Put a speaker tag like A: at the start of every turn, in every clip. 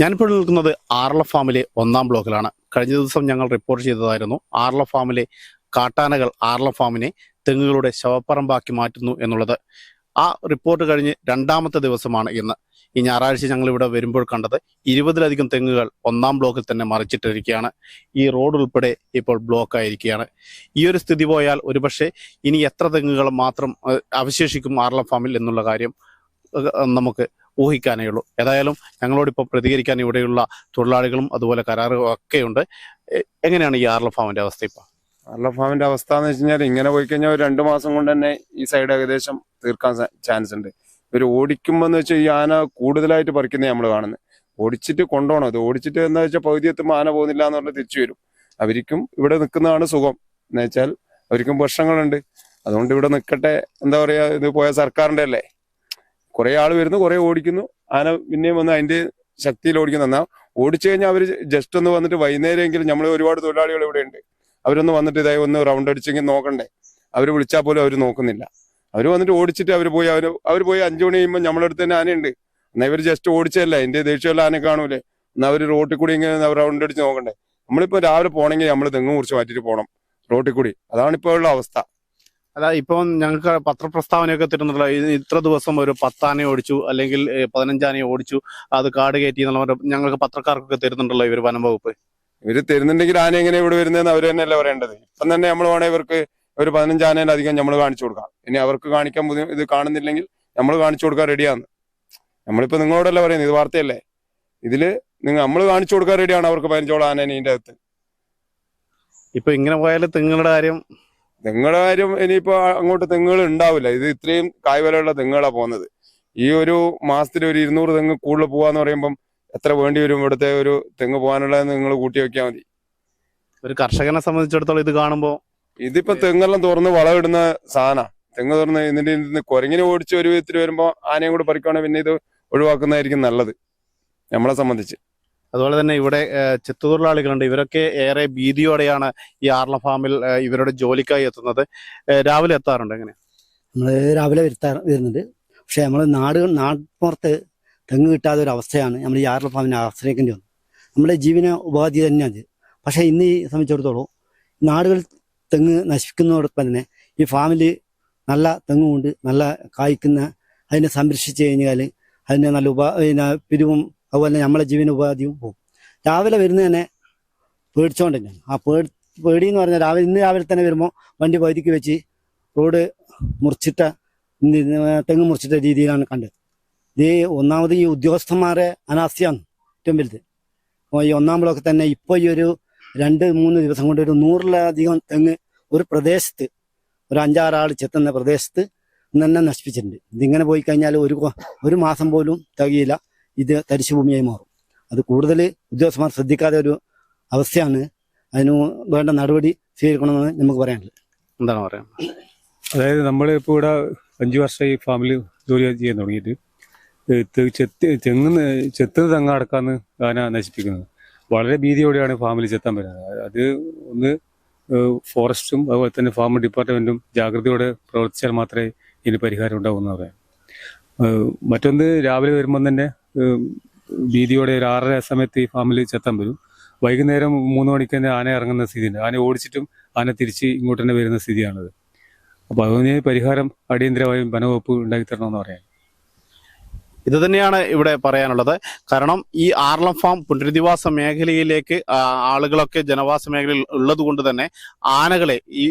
A: ഞാനിപ്പോൾ നിൽക്കുന്നത് ആർള ഫാമിലെ ഒന്നാം ബ്ലോക്കിലാണ്. കഴിഞ്ഞ ദിവസം ഞങ്ങൾ റിപ്പോർട്ട് ചെയ്തതായിരുന്നു. ആർള ഫാമിലെ കാട്ടാനകൾ ആർള ഫാമിനെ തെങ്ങുകളുടെ ശവപ്പറമ്പാക്കി മാറ്റുന്നു എന്നുള്ളത്. ആ റിപ്പോർട്ട് കഴിഞ്ഞ് രണ്ടാമത്തെ ദിവസമാണ് ഇന്ന്. ഈ ഞായറാഴ്ച ഞങ്ങൾ ഇവിടെ വരുമ്പോൾ കണ്ടത് ഇരുപതിലധികം തെങ്ങുകൾ ഒന്നാം ബ്ലോക്കിൽ തന്നെ മറിച്ചിട്ടിരിക്കുകയാണ്. ഈ റോഡ് ഉൾപ്പെടെ ഇപ്പോൾ ബ്ലോക്ക് ആയിരിക്കുകയാണ്. ഈ ഒരു സ്ഥിതി പോയാൽ ഒരുപക്ഷെ ഇനി എത്ര തെങ്ങുകൾ മാത്രം അവശേഷിക്കും ആർല ഫാമിൽ എന്നുള്ള കാര്യം നമുക്ക് ഊഹിക്കാനേ ഉള്ളൂ ഏതായാലും ഞങ്ങളോടിപ്പോൾ പ്രതികരിക്കാൻ ഇവിടെയുള്ള തൊഴിലാളികളും അതുപോലെ കരാറുകളും ഒക്കെ ഉണ്ട് എ- എങ്ങനെയാണ് ഈ ആർല ഫാമിന്റെ അവസ്ഥ ഇപ്പൊ?
B: ആർല ഫാമിന്റെ അവസ്ഥ എന്ന് വെച്ച് കഴിഞ്ഞാൽ ഇങ്ങനെ പോയി കഴിഞ്ഞാൽ ഒരു രണ്ടു മാസം കൊണ്ട് തന്നെ ഈ സൈഡ് ഏകദേശം തീർക്കാൻ ചാൻസ് ഉണ്ട്. ഇവർ ഓടിക്കുമ്പോൾ എന്ന് വെച്ചാൽ ഈ ആന കൂടുതലായിട്ട് പറിക്കുന്നത് നമ്മൾ കാണുന്നത് ഓടിച്ചിട്ട് കൊണ്ടുപോകണം അത് ഓടിച്ചിട്ട് എന്താ വെച്ചാൽ പകുതി എത്തുമ്പോൾ ആന പോകുന്നില്ല എന്ന് പറഞ്ഞാൽ തിരിച്ചു വരും. അവർക്കും ഇവിടെ നിൽക്കുന്നതാണ് സുഖം. എന്ന് വെച്ചാൽ അവർക്കും വർഷങ്ങളുണ്ട് അതുകൊണ്ട് ഇവിടെ നിൽക്കട്ടെ എന്താ പറയുക ഇത് പോയ സർക്കാരിന്റെ അല്ലേ? കുറെ ആൾ വരുന്നു കുറെ ഓടിക്കുന്നു. ആന പിന്നെയും വന്ന് അതിന്റെ ശക്തിയിൽ ഓടിക്കുന്നു. എന്നാ ഓടിച്ചു കഴിഞ്ഞാൽ അവർ ജസ്റ്റ് ഒന്ന് വന്നിട്ട് വൈകുന്നേരമെങ്കിലും നമ്മൾ ഒരുപാട് തൊഴിലാളികൾ ഇവിടെ ഉണ്ട്. അവരൊന്ന് വന്നിട്ട് ഇതായി ഒന്ന് റൗണ്ട് അടിച്ചെങ്കിൽ നോക്കണ്ടേ. അവർ വിളിച്ചാൽ പോലും അവർ നോക്കുന്നില്ല. അവർ വന്നിട്ട് ഓടിച്ചിട്ട് അവർ പോയി അവർ അവർ പോയി അഞ്ചു മണി കഴിയുമ്പോൾ നമ്മളെ അടുത്ത് തന്നെ ആനയുണ്ട് എന്നാൽ ഇവർ ജസ്റ്റ് ഓടിച്ചല്ല എന്റെ ദേഷ്യമല്ല ആന കാണൂലേ? എന്നാൽ അവർ റോട്ടിൽ കൂടി ഇങ്ങനെ റൗണ്ട് അടിച്ച് നോക്കണ്ടേ? നമ്മളിപ്പോൾ രാവിലെ പോകണമെങ്കിൽ നമ്മൾ തെങ്ങ് മുറിച്ച് മാറ്റിട്ട് പോകണം റോട്ടിൽ കൂടി. അതാണ് ഇപ്പോൾ ഉള്ള അവസ്ഥ.
A: അല്ല ഇപ്പൊ ഞങ്ങൾക്ക് പത്രപ്രസ്താവനയൊക്കെ തരുന്നുള്ള ഇത്ര ദിവസം ഒരു പത്താനെ ഓടിച്ചു അല്ലെങ്കിൽ പതിനഞ്ചാനെ ഓടിച്ചു അത് കാട് കയറ്റി എന്നുള്ള ഞങ്ങൾക്ക് പത്രക്കാർക്കൊക്കെ തരുന്നുണ്ടല്ലോ ഇവർ വനം വകുപ്പ്.
B: ഇവർ തരുന്നുണ്ടെങ്കിൽ ആന എങ്ങനെ ഇവിടെ വരുന്നതെന്ന് അവർ തന്നെയല്ലേ പറയേണ്ടത്. ഇപ്പം തന്നെ നമ്മൾ വേണേ ഇവർക്ക് ഒരു പതിനഞ്ച് ആനയിലധികം നമ്മൾ കാണിച്ചു കൊടുക്കാം. ഇനി അവർക്ക് കാണിക്കാൻ ബുദ്ധി- ഇത് കാണുന്നില്ലെങ്കിൽ നമ്മൾ കാണിച്ചു കൊടുക്കാൻ റെഡിയാണ്. നമ്മളിപ്പോ നിങ്ങളോടല്ല പറയുന്നത്? ഇത് വാർത്തയല്ലേ? ഇതിൽ നിങ്ങൾ നമ്മൾ കാണിച്ചു കൊടുക്കാൻ റെഡിയാണ് അവർക്ക് പതിനഞ്ചോളം ആന ഇതിന്റെ അകത്ത്.
A: ഇപ്പൊ ഇങ്ങനെ പോയാൽ നിങ്ങളുടെ കാര്യം
B: തെങ്ങുടെ കാര്യം ഇനിയിപ്പോ അങ്ങോട്ട് തെങ്ങുകൾ ഉണ്ടാവില്ല. ഇത് ഇത്രയും കായ്വലയുള്ള തെങ്ങുകളാ പോകുന്നത്. ഈ ഒരു മാസത്തിൽ ഒരു ഇരുന്നൂറ് തെങ്ങ് കൂടുതൽ പോവാന്ന് പറയുമ്പം എത്ര വേണ്ടി വരും ഇവിടുത്തെ ഒരു തെങ്ങ് പോകാനുള്ളത് നിങ്ങൾ കൂട്ടി വെക്കാൻ മതി.
A: ഒരു കർഷകനെ സംബന്ധിച്ചിടത്തോളം ഇത് കാണുമ്പോൾ
B: ഇതിപ്പോ തെങ്ങെല്ലാം തുറന്ന് വളമിടുന്ന സാധന. തെങ്ങ് തുറന്ന് ഇതിന്റെ ഇതിന് കുരങ്ങിനെ ഓടിച്ച് ഒരു വിധത്തിൽ വരുമ്പോ ആനയും കൂടെ പറിക്കുവാണെങ്കിൽ പിന്നെ ഇത് ഒഴിവാക്കുന്നതായിരിക്കും നല്ലത്. നമ്മളെ സംബന്ധിച്ച്.
A: അതുപോലെ തന്നെ ഇവിടെ ചെത്തുതൊഴിലാളികളുണ്ട് ഇവരൊക്കെ ഏറെ ഭീതിയോടെയാണ് ഈ ആർല ഫാമിൽ ഇവരുടെ ജോലിക്കായി എത്തുന്നത്. രാവിലെ എത്താറുണ്ട് എങ്ങനെ
C: നമ്മൾ രാവിലെ വരുത്താ വരുന്നുണ്ട്. പക്ഷെ നമ്മൾ നാട് നാട്ടുപുറത്ത് തെങ്ങ് കിട്ടാതെ ഒരു അവസ്ഥയാണ് നമ്മൾ ഈ ആർല ഫാമിനെ ആശ്രയിക്കേണ്ടി വന്നത്. നമ്മുടെ ജീവന ഉപാധി തന്നെയാണ് ഇത് പക്ഷെ ഇന്ന് ഈ സംബന്ധിച്ചിടത്തോളം നാടുകൾ തെങ്ങ് നശിക്കുന്നതോടൊപ്പം തന്നെ ഈ ഫാമിൽ നല്ല തെങ്ങുകൊണ്ട് നല്ല കായ്ക്കുന്ന അതിനെ സംരക്ഷിച്ച് കഴിഞ്ഞാൽ അതിനെ നല്ല ഉപ പിരിവും അതുപോലെ നമ്മളെ ജീവന ഉപാധിയും പോകും രാവിലെ വരുന്ന തന്നെ പേടിച്ചോണ്ട് തന്നെയാണ് ആ പേടി പേടി എന്ന് പറഞ്ഞാൽ രാവിലെ ഇന്ന് രാവിലെ തന്നെ വരുമ്പോൾ വണ്ടി വൈദ്യുതി വെച്ച് റോഡ് മുറിച്ചിട്ട തെങ്ങ് മുറിച്ചിട്ട രീതിയിലാണ് കണ്ടത്. ഇത് ഒന്നാമത് ഈ ഉദ്യോഗസ്ഥന്മാരെ അനാസ്ഥയാണ് ഏറ്റവും വലുത്. ഈ ഒന്നാം ബ്ലോക്ക് തന്നെ ഇപ്പോൾ ഈ ഒരു രണ്ട് മൂന്ന് ദിവസം കൊണ്ട് ഒരു നൂറിലധികം തെങ്ങ് ഒരു പ്രദേശത്ത് ഒരു അഞ്ചാറാൾ ചെത്തുന്ന പ്രദേശത്ത് തന്നെ നശിപ്പിച്ചിട്ടുണ്ട്. ഇതിങ്ങനെ പോയി കഴിഞ്ഞാൽ ഒരു ഒരു മാസം പോലും തികയില്ല. ഇത് തരിശുഭൂമിയായി മാറും അത് കൂടുതൽ ഉദ്യോഗസ്ഥന്മാർ ശ്രദ്ധിക്കാതെ ഒരു അവസ്ഥയാണ് അതിന് വേണ്ട നടപടി സ്വീകരിക്കണമെന്ന് നമുക്ക് പറയാനുള്ളത്.
A: എന്താണ് പറയാം
D: അതായത് നമ്മൾ ഇപ്പോൾ ഇവിടെ അഞ്ചു വർഷം ഈ ഫാമിൽ ജോലി ചെയ്യാൻ തുടങ്ങിയിട്ട് ചെത്ത് തെങ്ങ് ചെത്തുന്ന തെങ്ങ് അടക്കാന്ന് ആന നശിപ്പിക്കുന്നത്. വളരെ ഭീതിയോടെയാണ് ഫാമിൽ ചെത്താൻ വരുന്നത് അത് ഒന്ന് ഫോറസ്റ്റും അതുപോലെ തന്നെ ഫാം ഡിപ്പാർട്ട്മെന്റും ജാഗ്രതയോടെ പ്രവർത്തിച്ചാൽ മാത്രമേ ഇതിന് പരിഹാരം ഉണ്ടാവുമെന്ന് പറയാം. മറ്റൊന്ന് രാവിലെ വരുമ്പം തന്നെ ഭീതിയോടെ ഒരു ആറര സമയത്ത് ഈ ഫാമിൽ ചെത്താൻ വരും. വൈകുന്നേരം മൂന്ന് മണിക്ക് തന്നെ ആന ഇറങ്ങുന്ന സ്ഥിതിയുണ്ട്. ആന ഓടിച്ചിട്ടും ആന തിരിച്ച് ഇങ്ങോട്ട് തന്നെ വരുന്ന സ്ഥിതിയാണത്. അപ്പോൾ അതിന് പരിഹാരം അടിയന്തരമായും വനവകുപ്പ് ഉണ്ടാക്കി തരണമെന്ന് പറയാം.
A: ഇത് തന്നെയാണ് ഇവിടെ പറയാനുള്ളത്. കാരണം ഈ ആർലം ഫാം പുനരധിവാസ മേഖലയിലേക്ക് ആളുകളൊക്കെ ജനവാസ മേഖലയിൽ ഉള്ളത് കൊണ്ട് തന്നെ ആനകളെ ഈ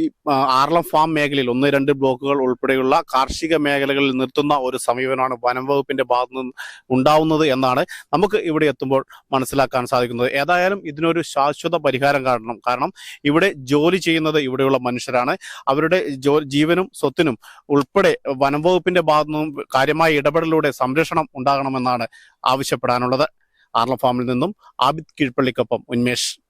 A: ആർലം ഫാം മേഖലയിൽ ഒന്ന് രണ്ട് ബ്ലോക്കുകൾ ഉൾപ്പെടെയുള്ള കാർഷിക മേഖലകളിൽ നിർത്തുന്ന ഒരു സമീപനമാണ് വനം വകുപ്പിന്റെ ഭാഗത്തു നിന്ന് ഉണ്ടാവുന്നത് എന്നാണ് നമുക്ക് ഇവിടെ എത്തുമ്പോൾ മനസ്സിലാക്കാൻ സാധിക്കുന്നത്. ഏതായാലും ഇതിനൊരു ശാശ്വത പരിഹാരം കാണണം കാരണം ഇവിടെ ജോലി ചെയ്യുന്നത് ഇവിടെയുള്ള മനുഷ്യരാണ്. അവരുടെ ജീവനും സ്വത്തിനും ഉൾപ്പെടെ വനം വകുപ്പിന്റെ ഭാഗത്തു നിന്നും കാര്യമായ ഇടപെടലിലൂടെ സംരക്ഷണം ഉണ്ടാകണമെന്നാണ് ആവശ്യപ്പെടാനുള്ളത്. ആർല ഫാമിൽ നിന്നും ആബിദ് കീഴ്പള്ളിക്കൊപ്പം ഉന്മേഷ്.